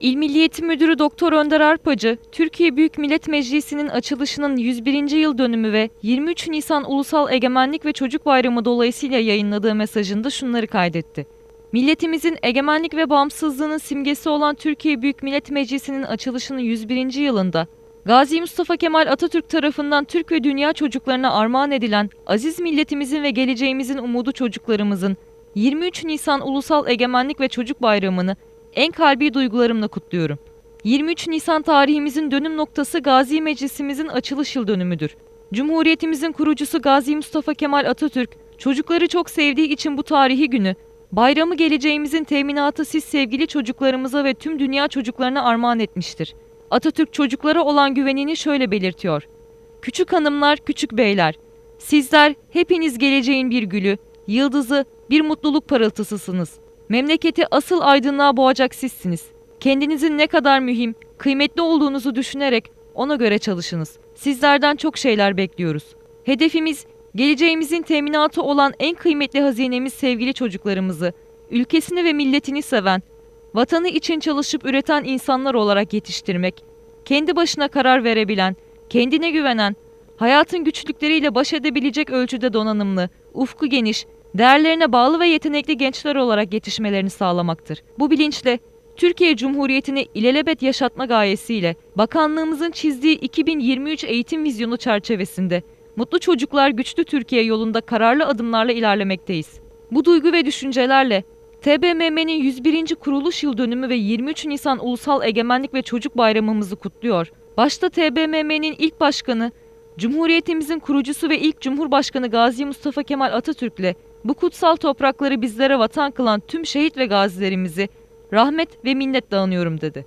İl Milli Eğitim Müdürü Doktor Önder Arpacı, Türkiye Büyük Millet Meclisi'nin açılışının 101. yıl dönümü ve 23 Nisan Ulusal Egemenlik ve Çocuk Bayramı dolayısıyla yayınladığı mesajında şunları kaydetti. Milletimizin egemenlik ve bağımsızlığının simgesi olan Türkiye Büyük Millet Meclisi'nin açılışının 101. yılında Gazi Mustafa Kemal Atatürk tarafından Türk ve dünya çocuklarına armağan edilen aziz milletimizin ve geleceğimizin umudu çocuklarımızın 23 Nisan Ulusal Egemenlik ve Çocuk Bayramı'nı en kalbi duygularımla kutluyorum. 23 Nisan tarihimizin dönüm noktası Gazi Meclisimizin açılış yıl dönümüdür. Cumhuriyetimizin kurucusu Gazi Mustafa Kemal Atatürk, çocukları çok sevdiği için bu tarihi günü, bayramı geleceğimizin teminatı siz sevgili çocuklarımıza ve tüm dünya çocuklarına armağan etmiştir. Atatürk çocuklara olan güvenini şöyle belirtiyor. Küçük hanımlar, küçük beyler, sizler hepiniz geleceğin bir gülü, yıldızı, bir mutluluk parıltısısınız. Memleketi asıl aydınlığa boğacak sizsiniz. Kendinizin ne kadar mühim, kıymetli olduğunuzu düşünerek ona göre çalışınız. Sizlerden çok şeyler bekliyoruz. Hedefimiz geleceğimizin teminatı olan en kıymetli hazinemiz sevgili çocuklarımızı, ülkesini ve milletini seven, vatanı için çalışıp üreten insanlar olarak yetiştirmek, kendi başına karar verebilen, kendine güvenen, hayatın güçlükleriyle baş edebilecek ölçüde donanımlı, ufku geniş, değerlerine bağlı ve yetenekli gençler olarak yetişmelerini sağlamaktır. Bu bilinçle Türkiye Cumhuriyeti'ni ilelebet yaşatma gayesiyle bakanlığımızın çizdiği 2023 eğitim vizyonu çerçevesinde Mutlu Çocuklar Güçlü Türkiye yolunda kararlı adımlarla ilerlemekteyiz. Bu duygu ve düşüncelerle TBMM'nin 101. kuruluş yıl dönümü ve 23 Nisan Ulusal Egemenlik ve Çocuk Bayramımızı kutluyor. Başta TBMM'nin ilk başkanı, Cumhuriyetimizin kurucusu ve ilk Cumhurbaşkanı Gazi Mustafa Kemal Atatürk'le bu kutsal toprakları bizlere vatan kılan tüm şehit ve gazilerimizi rahmet ve minnet dağınıyorum dedi.